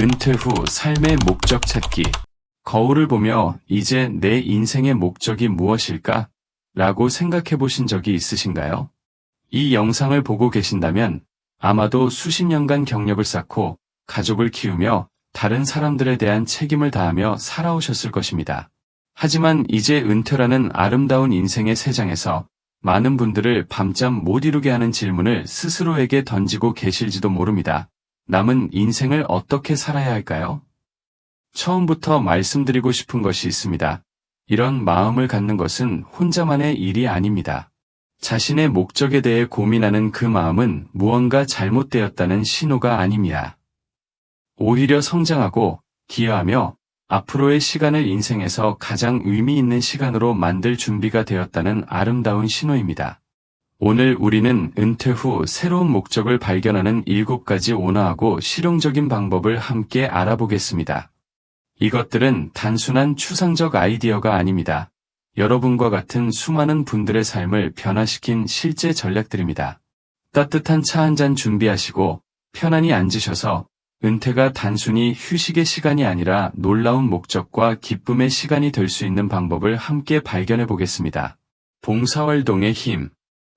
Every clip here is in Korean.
은퇴 후 삶의 목적 찾기. 거울을 보며 이제 내 인생의 목적이 무엇일까? 라고 생각해 보신 적이 있으신가요? 이 영상을 보고 계신다면 아마도 수십 년간 경력을 쌓고 가족을 키우며 다른 사람들에 대한 책임을 다하며 살아오셨을 것입니다. 하지만 이제 은퇴라는 아름다운 인생의 세장에서 많은 분들을 밤잠 못 이루게 하는 질문을 스스로에게 던지고 계실지도 모릅니다. 남은 인생을 어떻게 살아야 할까요? 처음부터 말씀드리고 싶은 것이 있습니다. 이런 마음을 갖는 것은 혼자만의 일이 아닙니다. 자신의 목적에 대해 고민하는 그 마음은 무언가 잘못되었다는 신호가 아닙니다. 오히려 성장하고 기여하며 앞으로의 시간을 인생에서 가장 의미 있는 시간으로 만들 준비가 되었다는 아름다운 신호입니다. 오늘 우리는 은퇴 후 새로운 목적을 발견하는 7가지 온화하고 실용적인 방법을 함께 알아보겠습니다. 이것들은 단순한 추상적 아이디어가 아닙니다. 여러분과 같은 수많은 분들의 삶을 변화시킨 실제 전략들입니다. 따뜻한 차 한 잔 준비하시고 편안히 앉으셔서 은퇴가 단순히 휴식의 시간이 아니라 놀라운 목적과 기쁨의 시간이 될 수 있는 방법을 함께 발견해 보겠습니다. 봉사활동의 힘.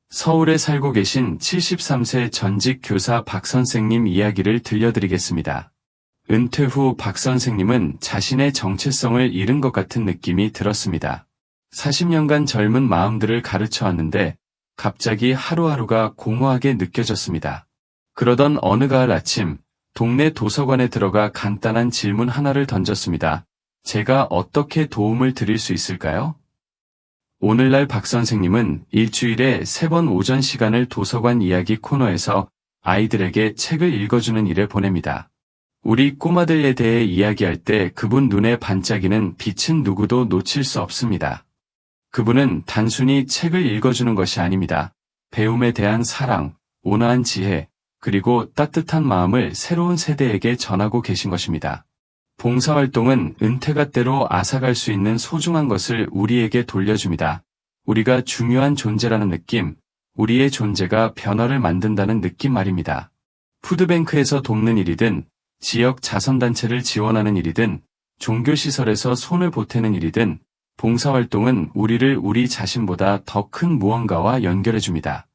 서울에 살고 계신 73세 전직 교사 박 선생님 이야기를 들려드리겠습니다. 은퇴 후 박 선생님은 자신의 정체성을 잃은 것 같은 느낌이 들었습니다. 40년간 젊은 마음들을 가르쳐 왔는데 갑자기 하루하루가 공허하게 느껴졌습니다. 그러던 어느 가을 아침 동네 도서관에 들어가 간단한 질문 하나를 던졌습니다. 제가 어떻게 도움을 드릴 수 있을까요? 오늘날 박 선생님은 일주일에 세 번 오전 시간을 도서관 이야기 코너에서 아이들에게 책을 읽어주는 일에 보냅니다. 우리 꼬마들에 대해 이야기할 때 그분 눈에 반짝이는 빛은 누구도 놓칠 수 없습니다. 그분은 단순히 책을 읽어주는 것이 아닙니다. 배움에 대한 사랑, 온화한 지혜, 그리고 따뜻한 마음을 새로운 세대에게 전하고 계신 것입니다. 봉사활동은 은퇴가 때로 앗아갈 수 있는 소중한 것을 우리에게 돌려줍니다. 우리가 중요한 존재라는 느낌, 우리의 존재가 변화를 만든다는 느낌 말입니다. 푸드뱅크에서 돕는 일이든, 지역 자선단체를 지원하는 일이든, 종교시설에서 손을 보태는 일이든, 봉사활동은 우리를 우리 자신보다 더 큰 무언가와 연결해줍니다.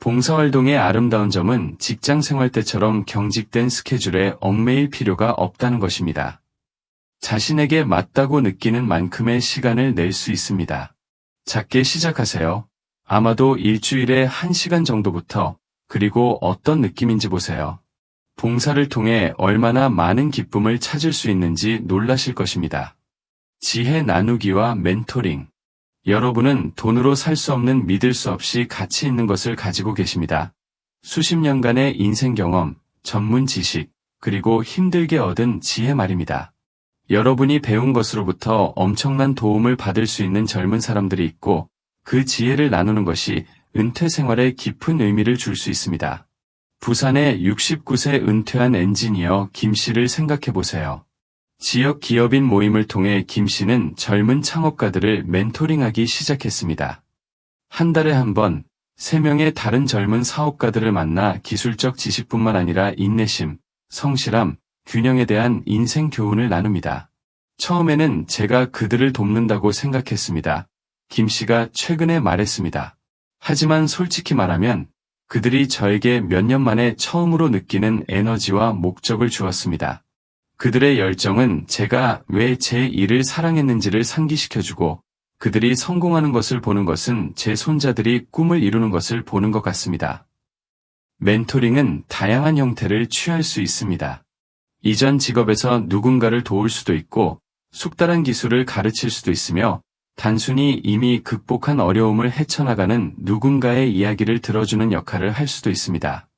봉사활동의 아름다운 점은 직장 생활 때처럼 경직된 스케줄에 얽매일 필요가 없다는 것입니다. 자신에게 맞다고 느끼는 만큼의 시간을 낼 수 있습니다. 작게 시작하세요. 아마도 일주일에 1시간 정도부터 그리고 어떤 느낌인지 보세요. 봉사를 통해 얼마나 많은 기쁨을 찾을 수 있는지 놀라실 것입니다. 지혜 나누기와 멘토링. 여러분은 돈으로 살 수 없는 믿을 수 없이 가치 있는 것을 가지고 계십니다. 수십 년간의 인생 경험, 전문 지식, 그리고 힘들게 얻은 지혜 말입니다. 여러분이 배운 것으로부터 엄청난 도움을 받을 수 있는 젊은 사람들이 있고 그 지혜를 나누는 것이 은퇴 생활에 깊은 의미를 줄 수 있습니다. 부산의 69세 은퇴한 엔지니어 김 씨를 생각해 보세요. 지역 기업인 모임을 통해 김 씨는 젊은 창업가들을 멘토링하기 시작했습니다. 한 달에 한 번, 세 명의 다른 젊은 사업가들을 만나 기술적 지식뿐만 아니라 인내심, 성실함, 균형에 대한 인생 교훈을 나눕니다. 처음에는 제가 그들을 돕는다고 생각했습니다. 김 씨가 최근에 말했습니다. 하지만 솔직히 말하면 그들이 저에게 몇 년 만에 처음으로 느끼는 에너지와 목적을 주었습니다. 그들의 열정은 제가 왜 제 일을 사랑했는지를 상기시켜주고 그들이 성공하는 것을 보는 것은 제 손자들이 꿈을 이루는 것을 보는 것 같습니다. 멘토링은 다양한 형태를 취할 수 있습니다. 이전 직업에서 누군가를 도울 수도 있고 숙달한 기술을 가르칠 수도 있으며 단순히 이미 극복한 어려움을 헤쳐나가는 누군가의 이야기를 들어주는 역할을 할 수도 있습니다.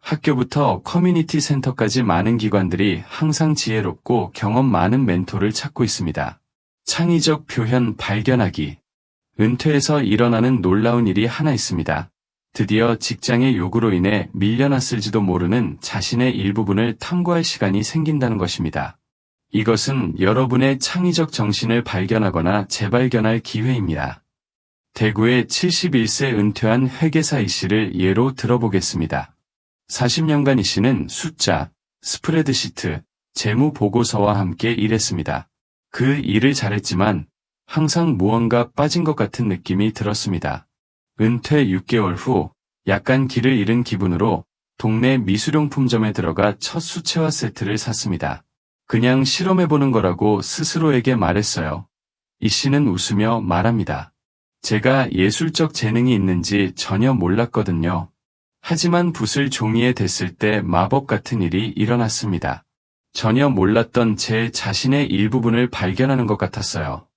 학교부터 커뮤니티 센터까지 많은 기관들이 항상 지혜롭고 경험 많은 멘토를 찾고 있습니다. 창의적 표현 발견하기. 은퇴에서 일어나는 놀라운 일이 하나 있습니다. 드디어 직장의 요구로 인해 밀려났을지도 모르는 자신의 일부분을 탐구할 시간이 생긴다는 것입니다. 이것은 여러분의 창의적 정신을 발견하거나 재발견할 기회입니다. 대구의 71세 은퇴한 회계사 이 씨를 예로 들어보겠습니다. 40년간 이 씨는 숫자, 스프레드시트, 재무 보고서와 함께 일했습니다. 그 일을 잘했지만 항상 무언가 빠진 것 같은 느낌이 들었습니다. 은퇴 6개월 후 약간 길을 잃은 기분으로 동네 미술용품점에 들어가 첫 수채화 세트를 샀습니다. 그냥 실험해보는 거라고 스스로에게 말했어요. 이 씨는 웃으며 말합니다. 제가 예술적 재능이 있는지 전혀 몰랐거든요. 하지만 붓을 종이에 댔을 때 마법 같은 일이 일어났습니다. 전혀 몰랐던 제 자신의 일부분을 발견하는 것 같았어요.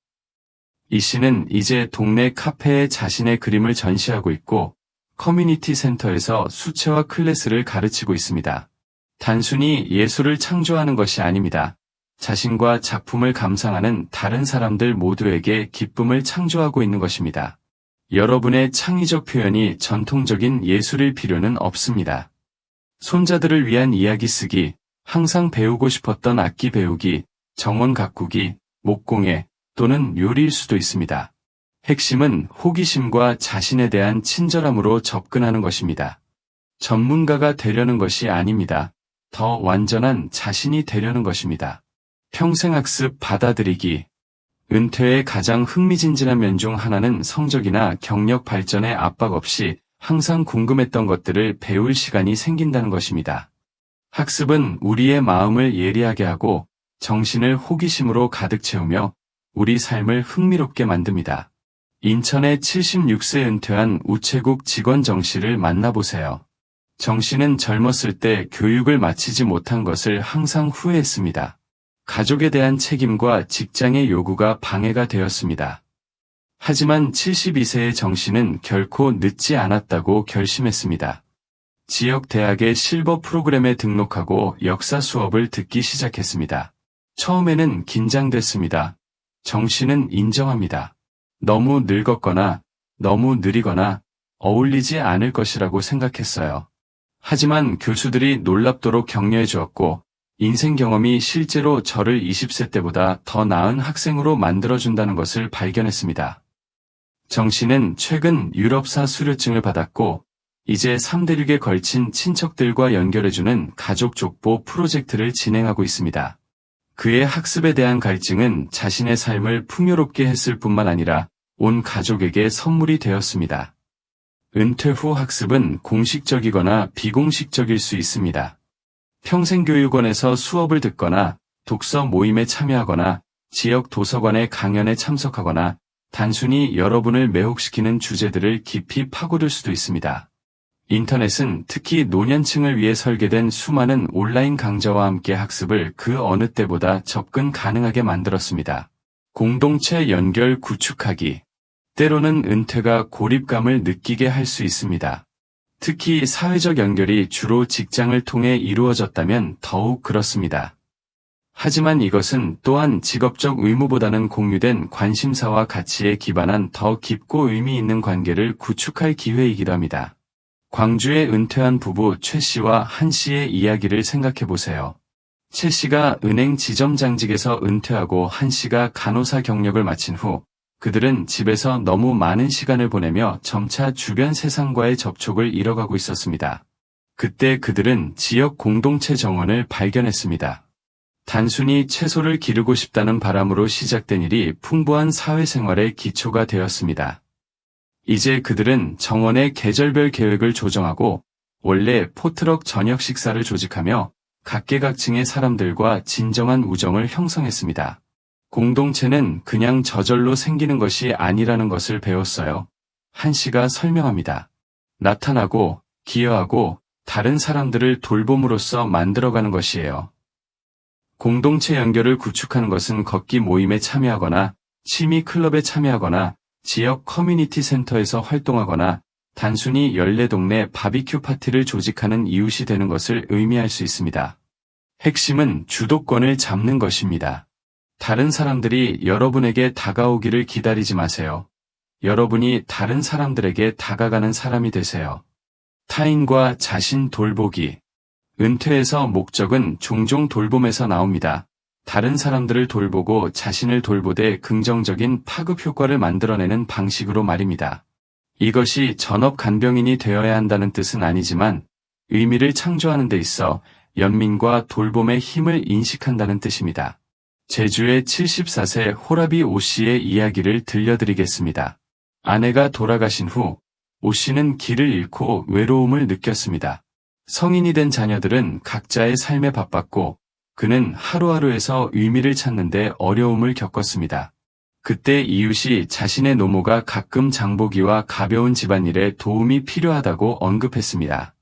이 씨는 이제 동네 카페에 자신의 그림을 전시하고 있고 커뮤니티 센터에서 수채화 클래스를 가르치고 있습니다. 단순히 예술을 창조하는 것이 아닙니다. 자신과 작품을 감상하는 다른 사람들 모두에게 기쁨을 창조하고 있는 것입니다. 여러분의 창의적 표현이 전통적인 예술일 필요는 없습니다. 손자들을 위한 이야기 쓰기, 항상 배우고 싶었던 악기 배우기, 정원 가꾸기, 목공예 또는 요리일 수도 있습니다. 핵심은 호기심과 자신에 대한 친절함으로 접근하는 것입니다. 전문가가 되려는 것이 아닙니다. 더 완전한 자신이 되려는 것입니다. 평생학습 받아들이기 은퇴의 가장 흥미진진한 면 중 하나는 성적이나 경력 발전에 압박 없이 항상 궁금했던 것들을 배울 시간이 생긴다는 것입니다. 학습은 우리의 마음을 예리하게 하고 정신을 호기심으로 가득 채우며 우리 삶을 흥미롭게 만듭니다. 인천의 76세 은퇴한 우체국 직원 정 씨를 만나보세요. 정 씨는 젊었을 때 교육을 마치지 못한 것을 항상 후회했습니다. 가족에 대한 책임과 직장의 요구가 방해가 되었습니다. 하지만 72세의 정 씨는 결코 늦지 않았다고 결심했습니다. 지역 대학의 실버 프로그램에 등록하고 역사 수업을 듣기 시작했습니다. 처음에는 긴장됐습니다. 정 씨는 인정합니다. 너무 늙었거나 너무 느리거나 어울리지 않을 것이라고 생각했어요. 하지만 교수들이 놀랍도록 격려해 주었고 인생 경험이 실제로 저를 20세 때보다 더 나은 학생으로 만들어준다는 것을 발견했습니다. 정 씨는 최근 유럽사 수료증을 받았고 이제 3대륙에 걸친 친척들과 연결해주는 가족 족보 프로젝트를 진행하고 있습니다. 그의 학습에 대한 갈증은 자신의 삶을 풍요롭게 했을 뿐만 아니라 온 가족에게 선물이 되었습니다. 은퇴 후 학습은 공식적이거나 비공식적일 수 있습니다. 평생교육원에서 수업을 듣거나 독서 모임에 참여하거나 지역 도서관의 강연에 참석하거나 단순히 여러분을 매혹시키는 주제들을 깊이 파고들 수도 있습니다. 인터넷은 특히 노년층을 위해 설계된 수많은 온라인 강좌와 함께 학습을 그 어느 때보다 접근 가능하게 만들었습니다. 공동체 연결 구축하기. 때로는 은퇴가 고립감을 느끼게 할 수 있습니다. 특히 사회적 연결이 주로 직장을 통해 이루어졌다면 더욱 그렇습니다. 하지만 이것은 또한 직업적 의무보다는 공유된 관심사와 가치에 기반한 더 깊고 의미 있는 관계를 구축할 기회이기도 합니다. 광주에 은퇴한 부부 최 씨와 한 씨의 이야기를 생각해 보세요. 최 씨가 은행 지점장직에서 은퇴하고 한 씨가 간호사 경력을 마친 후 그들은 집에서 너무 많은 시간을 보내며 점차 주변 세상과의 접촉을 잃어가고 있었습니다. 그때 그들은 지역 공동체 정원을 발견했습니다. 단순히 채소를 기르고 싶다는 바람으로 시작된 일이 풍부한 사회생활의 기초가 되었습니다. 이제 그들은 정원의 계절별 계획을 조정하고 원래 포트럭 저녁 식사를 조직하며 각계각층의 사람들과 진정한 우정을 형성했습니다. 공동체는 그냥 저절로 생기는 것이 아니라는 것을 배웠어요. 한 씨가 설명합니다. 나타나고 기여하고 다른 사람들을 돌봄으로써 만들어가는 것이에요. 공동체 연결을 구축하는 것은 걷기 모임에 참여하거나 취미 클럽에 참여하거나 지역 커뮤니티 센터에서 활동하거나 단순히 연례 동네 바비큐 파티를 조직하는 이웃이 되는 것을 의미할 수 있습니다. 핵심은 주도권을 잡는 것입니다. 다른 사람들이 여러분에게 다가오기를 기다리지 마세요. 여러분이 다른 사람들에게 다가가는 사람이 되세요. 타인과 자신 돌보기. 은퇴에서 목적은 종종 돌봄에서 나옵니다. 다른 사람들을 돌보고 자신을 돌보되 긍정적인 파급 효과를 만들어내는 방식으로 말입니다. 이것이 전업 간병인이 되어야 한다는 뜻은 아니지만 의미를 창조하는 데 있어 연민과 돌봄의 힘을 인식한다는 뜻입니다. 제주의 74세 호라비 오 씨의 이야기를 들려드리겠습니다. 아내가 돌아가신 후 오 씨는 길을 잃고 외로움을 느꼈습니다. 성인이 된 자녀들은 각자의 삶에 바빴고 그는 하루하루에서 의미를 찾는데 어려움을 겪었습니다. 그때 이웃이 자신의 노모가 가끔 장보기와 가벼운 집안일에 도움이 필요하다고 언급했습니다.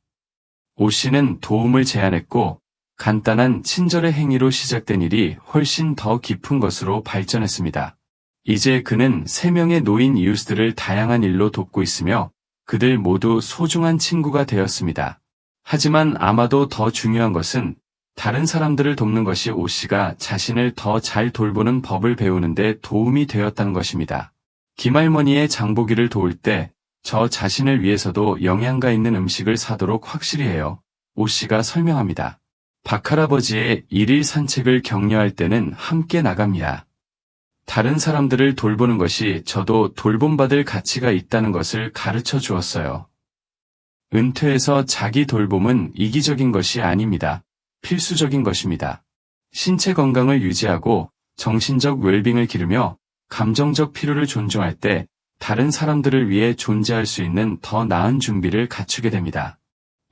오 씨는 도움을 제안했고 간단한 친절의 행위로 시작된 일이 훨씬 더 깊은 것으로 발전했습니다. 이제 그는 세 명의 노인 이웃들을 다양한 일로 돕고 있으며 그들 모두 소중한 친구가 되었습니다. 하지만 아마도 더 중요한 것은 다른 사람들을 돕는 것이 오 씨가 자신을 더 잘 돌보는 법을 배우는데 도움이 되었다는 것입니다. 김할머니의 장보기를 도울 때 저 자신을 위해서도 영양가 있는 음식을 사도록 확실히 해요. 오 씨가 설명합니다. 박할아버지의 일일 산책을 격려할 때는 함께 나갑니다. 다른 사람들을 돌보는 것이 저도 돌봄받을 가치가 있다는 것을 가르쳐 주었어요. 은퇴해서 자기 돌봄은 이기적인 것이 아닙니다. 필수적인 것입니다. 신체 건강을 유지하고 정신적 웰빙을 기르며 감정적 필요를 존중할 때 다른 사람들을 위해 존재할 수 있는 더 나은 준비를 갖추게 됩니다.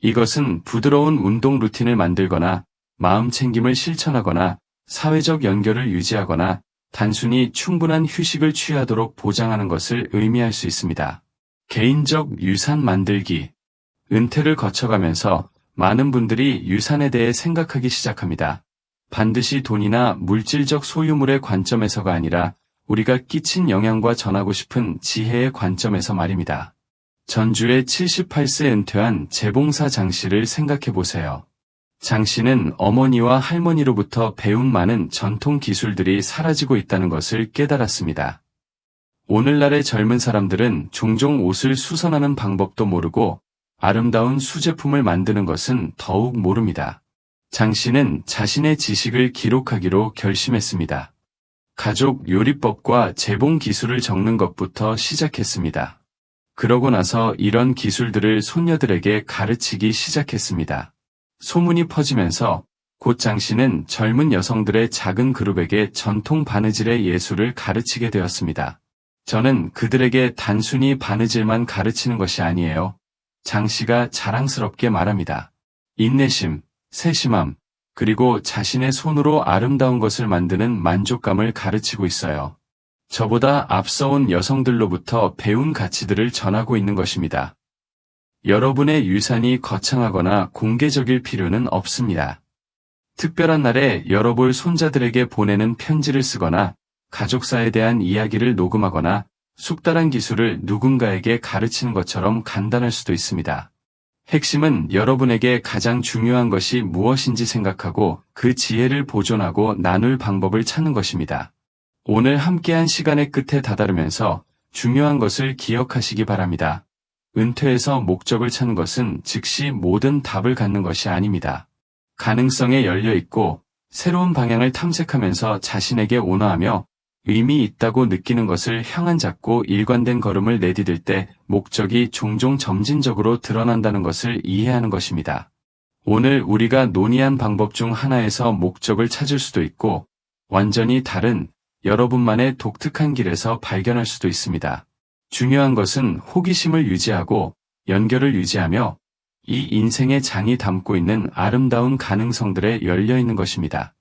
이것은 부드러운 운동 루틴을 만들거나 마음 챙김을 실천하거나 사회적 연결을 유지하거나 단순히 충분한 휴식을 취하도록 보장하는 것을 의미할 수 있습니다. 개인적 유산 만들기. 은퇴를 거쳐가면서 많은 분들이 유산에 대해 생각하기 시작합니다. 반드시 돈이나 물질적 소유물의 관점에서가 아니라 우리가 끼친 영향과 전하고 싶은 지혜의 관점에서 말입니다. 전주의 78세 은퇴한 재봉사 장 씨를 생각해 보세요. 장 씨는 어머니와 할머니로부터 배운 많은 전통 기술들이 사라지고 있다는 것을 깨달았습니다. 오늘날의 젊은 사람들은 종종 옷을 수선하는 방법도 모르고 아름다운 수제품을 만드는 것은 더욱 모릅니다. 장 씨는 자신의 지식을 기록하기로 결심했습니다. 가족 요리법과 재봉 기술을 적는 것부터 시작했습니다. 그러고 나서 이런 기술들을 손녀들에게 가르치기 시작했습니다. 소문이 퍼지면서 곧 장 씨는 젊은 여성들의 작은 그룹에게 전통 바느질의 예술을 가르치게 되었습니다. 저는 그들에게 단순히 바느질만 가르치는 것이 아니에요. 장 씨가 자랑스럽게 말합니다. 인내심, 세심함, 그리고 자신의 손으로 아름다운 것을 만드는 만족감을 가르치고 있어요. 저보다 앞서온 여성들로부터 배운 가치들을 전하고 있는 것입니다. 여러분의 유산이 거창하거나 공개적일 필요는 없습니다. 특별한 날에 열어볼 손자들에게 보내는 편지를 쓰거나 가족사에 대한 이야기를 녹음하거나 숙달한 기술을 누군가에게 가르치는 것처럼 간단할 수도 있습니다. 핵심은 여러분에게 가장 중요한 것이 무엇인지 생각하고 그 지혜를 보존하고 나눌 방법을 찾는 것입니다. 오늘 함께한 시간의 끝에 다다르면서 중요한 것을 기억하시기 바랍니다. 은퇴에서 목적을 찾는 것은 즉시 모든 답을 갖는 것이 아닙니다. 가능성에 열려 있고 새로운 방향을 탐색하면서 자신에게 온화하며 의미 있다고 느끼는 것을 향한 작고 일관된 걸음을 내디딜 때 목적이 종종 점진적으로 드러난다는 것을 이해하는 것입니다. 오늘 우리가 논의한 방법 중 하나에서 목적을 찾을 수도 있고 완전히 다른 여러분만의 독특한 길에서 발견할 수도 있습니다. 중요한 것은 호기심을 유지하고 연결을 유지하며 이 인생의 장이 담고 있는 아름다운 가능성들에 열려 있는 것입니다.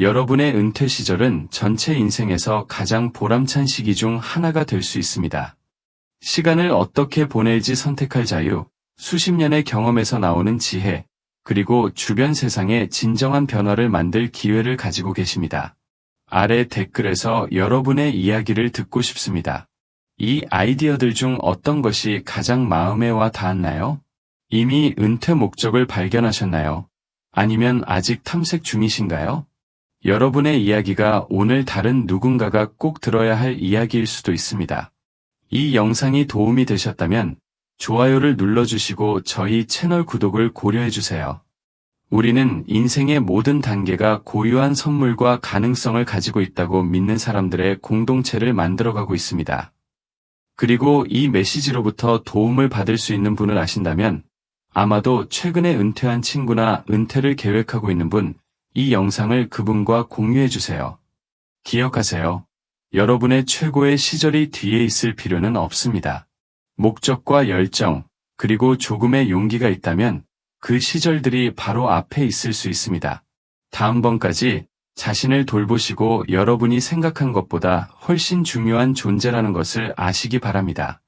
여러분의 은퇴 시절은 전체 인생에서 가장 보람찬 시기 중 하나가 될 수 있습니다. 시간을 어떻게 보낼지 선택할 자유, 수십 년의 경험에서 나오는 지혜, 그리고 주변 세상에 진정한 변화를 만들 기회를 가지고 계십니다. 아래 댓글에서 여러분의 이야기를 듣고 싶습니다. 이 아이디어들 중 어떤 것이 가장 마음에 와 닿았나요? 이미 은퇴 목적을 발견하셨나요? 아니면 아직 탐색 중이신가요? 여러분의 이야기가 오늘 다른 누군가가 꼭 들어야 할 이야기일 수도 있습니다. 이 영상이 도움이 되셨다면 좋아요를 눌러주시고 저희 채널 구독을 고려해주세요. 우리는 인생의 모든 단계가 고유한 선물과 가능성을 가지고 있다고 믿는 사람들의 공동체를 만들어가고 있습니다. 그리고 이 메시지로부터 도움을 받을 수 있는 분을 아신다면 아마도 최근에 은퇴한 친구나 은퇴를 계획하고 있는 분, 이 영상을 그분과 공유해 주세요. 기억하세요. 여러분의 최고의 시절이 뒤에 있을 필요는 없습니다. 목적과 열정, 그리고 조금의 용기가 있다면 그 시절들이 바로 앞에 있을 수 있습니다. 다음번까지 자신을 돌보시고 여러분이 생각한 것보다 훨씬 중요한 존재라는 것을 아시기 바랍니다.